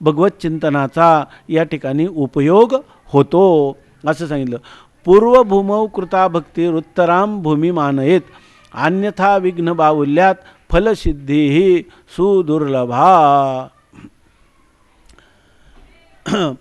भगवत चिंतनाचा या ठिकाणी उपयोग होतो असं सांगितलं. पूर्वभूमौ कृता भक्ती उत्तराम भूमी मानयेत अन्यथा विघ्न बाहुल्यात फलसिद्धी सुदुर्लभा।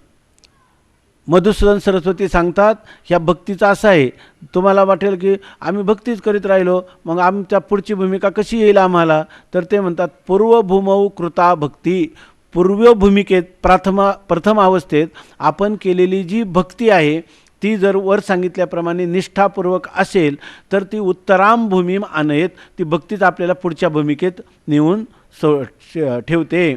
मधुसूदन सरस्वती सांगतात ह्या भक्तीचं असं आहे तुम्हाला वाटेल की आम्ही भक्तीच करीत राहिलो मग आमच्या पुढची भूमिका कशी येईल आम्हाला? तर ते म्हणतात पूर्वभूमौ कृता भक्ती पूर्व भूमिकेत प्रथम प्रथम अवस्थेत आपण केलेली जी भक्ती आहे ती जर वर सांगितल्याप्रमाणे निष्ठापूर्वक असेल तर ती उत्तराम भूमी आणयत ती भक्तीच आपल्याला पुढच्या भूमिकेत नेऊन सो ठेवते.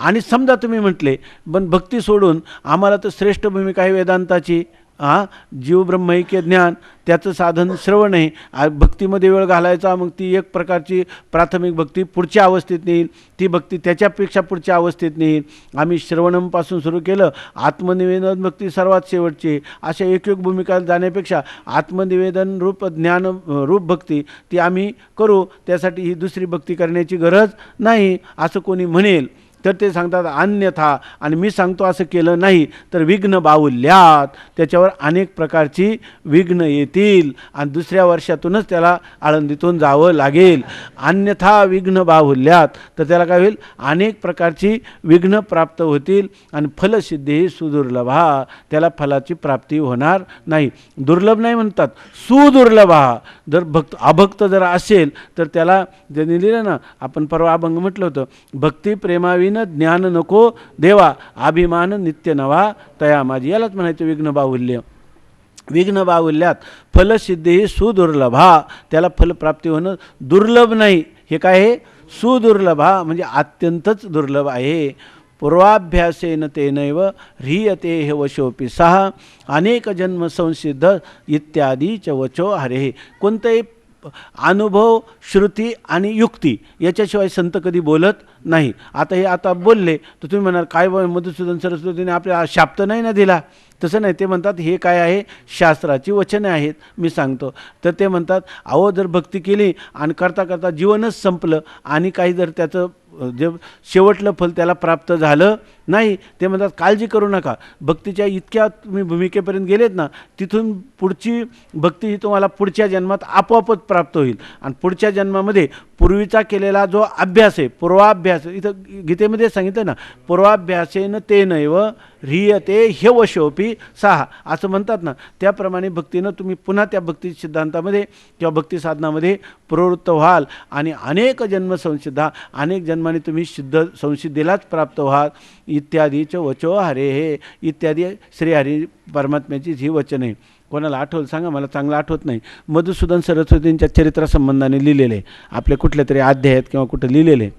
आणि समजा तुम्ही म्हटले पण भक्ती सोडून आम्हाला तर श्रेष्ठ भूमिका आहे वेदांताची. हां जीव ऐक्य ज्ञान त्याचं साधन श्रवण आहे. भक्तीमध्ये वेळ घालायचा मग ती एक प्रकारची प्राथमिक भक्ती पुढच्या अवस्थेत नेईल. ती भक्ती त्याच्यापेक्षा पुढच्या अवस्थेत नेईल. आम्ही श्रवणमपासून सुरू केलं. आत्मनिवेदन भक्ती सर्वात शेवटची अशा एक एक भूमिका जाण्यापेक्षा आत्मनिवेदन रूप ज्ञान रूप भक्ती ती आम्ही करू. त्यासाठी ही दुसरी भक्ती करण्याची गरज नाही असं कोणी म्हणेल. तर ते सांगतात अन्यथा. आणि मी सांगतो असं केलं नाही. तर विघ्न बाहुल्यात. त्याच्यावर अनेक प्रकारची विघ्न येतील. आणि दुसऱ्या वर्षातूनच त्याला आळंदीतून जावं लागेल. अन्यथा विघ्न बाहुल्यात. तर त्याला काय होईल? अनेक प्रकारची विघ्न प्राप्त होतील. आणि फलसिद्धी सुदुर्लभा. त्याला फलाची प्राप्ती होणार नाही. दुर्लभ नाही म्हणतात सुदुर्लभा. जर भक्त अभक्त जर असेल तर त्याला ज्यांनी लिहिलं ना आपण परवा अभंग म्हटलं होतं भक्ती प्रेमाविन ज्ञान नको देवा अभिमान नित्य नवा तया माझी यालाच म्हणायचं विघ्न बाहुल्य विघ्न बाहुल्यात फलसिद्धी सुदुर्लभा त्याला फलप्राप्ती होणं दुर्लभ नाही हे काय आहे सुदुर्लभा म्हणजे अत्यंतच दुर्लभ आहे पूर्वाभ्यासेन तेनैव ह्रियते हे वशोपी सहा अनेक जन्म संसिद्ध इत्यादी च वचो हरे कोणतंही अनुभव श्रुती आणि युक्ती याच्याशिवाय संत कधी बोलत नाही. आता हे आता बोलले तर तुम्ही म्हणाल काय बा मधुसूदन सरस्वतीने आपल्याला शाप्त नाही ना दिला? तसं नाही. ते म्हणतात हे काय आहे? शास्त्राची वचने आहेत. मी सांगतो. तर ते म्हणतात अहो जर भक्ती केली आणि करता करता जीवनच संपलं आणि काही जर त्याचं जे शेवटलं फल त्याला प्राप्त झालं नाही ते म्हणतात काळजी करू नका. भक्तीच्या इतक्या तुम्ही भूमिकेपर्यंत गेलेत ना तिथून पुढची भक्ती ही तुम्हाला पुढच्या जन्मात आपोआपच प्राप्त होईल. आणि पुढच्या जन्मामध्ये पूर्वीचा केलेला जो अभ्यास आहे पूर्वाभ्यास इथं गीतेमध्ये सांगितलं ना पूर्वाभ्यासेन ते नैव रियते ह्यवशोपी सहा असं म्हणतात ना. त्याप्रमाणे भक्तीनं तुम्ही पुन्हा त्या भक्ती सिद्धांतामध्ये किंवा भक्ती साधनामध्ये प्रवृत्त व्हाल आणि अनेक जन्म संसिद्धा अनेक जन्माने तुम्ही सिद्ध संसिद्धीलाच प्राप्त व्हाल. इत्यादीचं वचो हरे हे. इत्यादी श्रीहरी परमात्म्याची ही वचन. आहे कोणाला आठवलं सांगा मला चांगलं आठवत नाही. मधुसूदन सरस्वतींच्या चरित्रासंबंधाने लिहिलेलं. आहे कुठले तरी तरी अध्यायात किंवा कुठं लिहिलेलं. आहे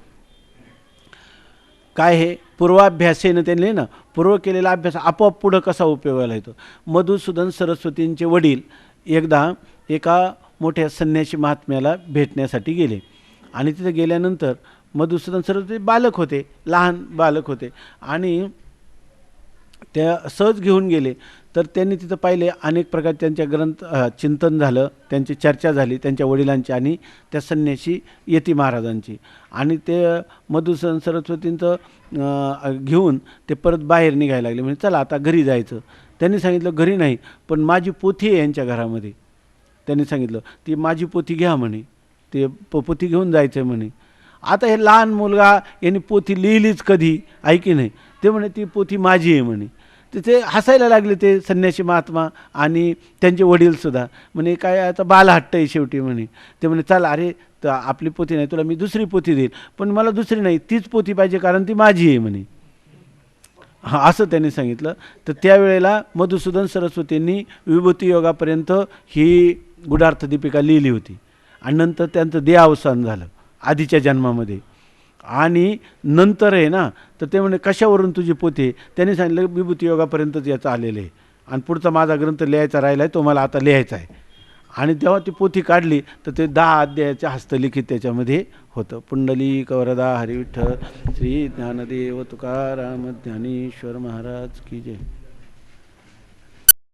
काय हे? पूर्वाभ्यासेनं त्यांनी ना पूर्व केलेला अभ्यास आपोआप पुढं कसा उपयोगाला येतो? मधुसूदन सरस्वतींचे वडील एकदा एका मोठ्या संन्यासी महात्म्याला भेटण्यासाठी गेले. आणि तिथे गेल्यानंतर मधुसूदन सरस्वती बालक होते लहान बालक होते. आणि त्या सहज घेऊन गेले. तर त्यांनी तिथं पाहिले अनेक प्रकार त्यांच्या ग्रंथ चिंतन झालं त्यांची चर्चा झाली त्यांच्या वडिलांची आणि त्या संन्याशी यती महाराजांची. आणि ते मधुसन सरस्वतींचं घेऊन ते परत बाहेर निघायला लागले. म्हणजे चला आता घरी जायचं. त्यांनी सांगितलं घरी नाही पण माझी पोथी आहे यांच्या घरामध्ये. त्यांनी सांगितलं ती माझी पोथी घ्या म्हणे. ते प पोथी घेऊन जायचं आहे म्हणे. आता हे लहान मुलगा यांनी पोथी लिहिलीच कधी? ऐकी नाही? ते म्हणे ती पोथी माझी आहे म्हणे. तिथे हसायला लागले ते संन्यासी महात्मा आणि त्यांचे वडीलसुद्धा म्हणे काय आता बालहट्ट आहे शेवटी म्हणे. ते म्हणे चाल अरे तर आपली पोथी नाही तुला मी दुसरी पोथी देईल पण मला दुसरी नाही तीच पोथी पाहिजे कारण ती माझी आहे म्हणे. हां असं त्यांनी सांगितलं. तर त्यावेळेला मधुसूदन सरस्वतींनी विभूती योगापर्यंत ही गुढार्थ दीपिका लिहिली होती. आणि नंतर त्यांचं देहावसान झालं आधीच्या जन्मामध्ये. आणि नंतर आहे ना तर ते म्हणे कशावरून तुझी पोथी त्यांनी सांगितलं विभूती योगापर्यंतच याचं आलेलं आहे. आणि पुढचा माझा ग्रंथ लिहायचा राहिला आहे तो मला आता लिहायचा आहे. आणि तेव्हा ती पोथी काढली तर ते दहा अध्यायाच्या हस्तलिखित त्याच्यामध्ये होतं. पुंडली कवरदा हरिविठ्ठल श्री ज्ञानदेव तुकाराम ज्ञानेश्वर महाराज की जय.